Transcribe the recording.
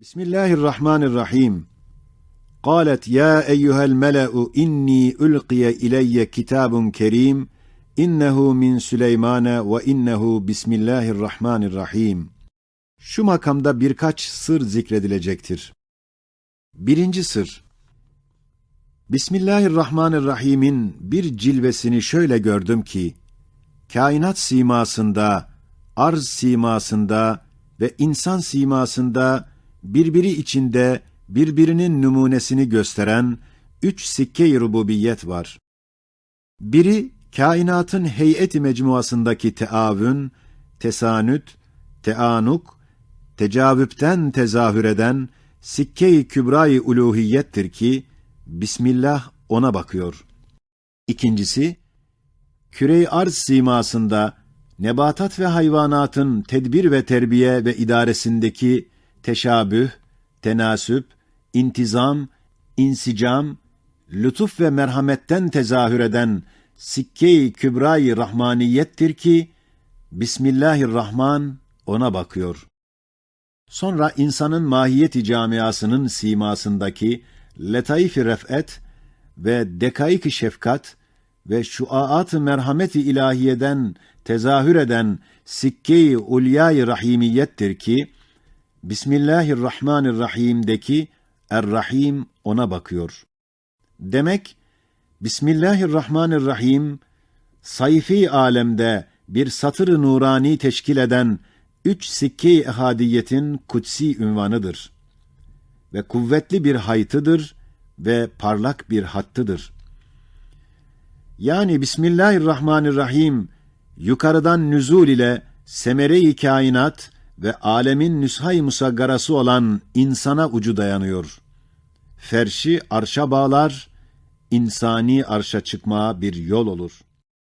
Bismillahirrahmanirrahim. قالت يا أيها الملأ إني ألقي إلي كتاب كريم إنه من سلeyman ve innehu Bismillahirrahmanirrahim. Şu makamda birkaç sır zikredilecektir. Birinci sır. Bismillahirrahmanirrahim'in bir cilvesini şöyle gördüm ki, kainat simasında, arz simasında ve insan simasında birbiri içinde birbirinin numunesini gösteren üç sikke-i rububiyet var. Biri, kainatın heyeti mecmuasındaki teavün, tesanüt, teanuk, tecavüpten tezahür eden sikke-i kübra-i uluhiyettir ki, Bismillah ona bakıyor. İkincisi, küre-i arz simasında, nebatat ve hayvanatın tedbir ve terbiye ve idaresindeki teşabüh, tenasüp, intizam, insicam, lütuf ve merhametten tezahür eden sikke-i kübra-i rahmaniyettir ki, Bismillahirrahman ona bakıyor. Sonra insanın mahiyeti camiasının simasındaki letaif-i ref'et ve dekaik-i şefkat ve şuaat-ı merhameti ilahiyeden tezahür eden sikke-i ulyâ-i rahimiyettir ki, Bismillahirrahmanirrahim'deki Er-Rahim ona bakıyor. Demek, Bismillahirrahmanirrahim, sayfi alemde bir satır-ı nurani teşkil eden üç sikke-i ehadiyetin kutsi ünvanıdır. Ve kuvvetli bir haytıdır ve parlak bir hattıdır. Yani Bismillahirrahmanirrahim, yukarıdan nüzul ile semere-i kainat ve alemin nüshay musaggarası olan insana ucu dayanıyor. Ferşi arşa bağlar, insani arşa çıkmaya bir yol olur.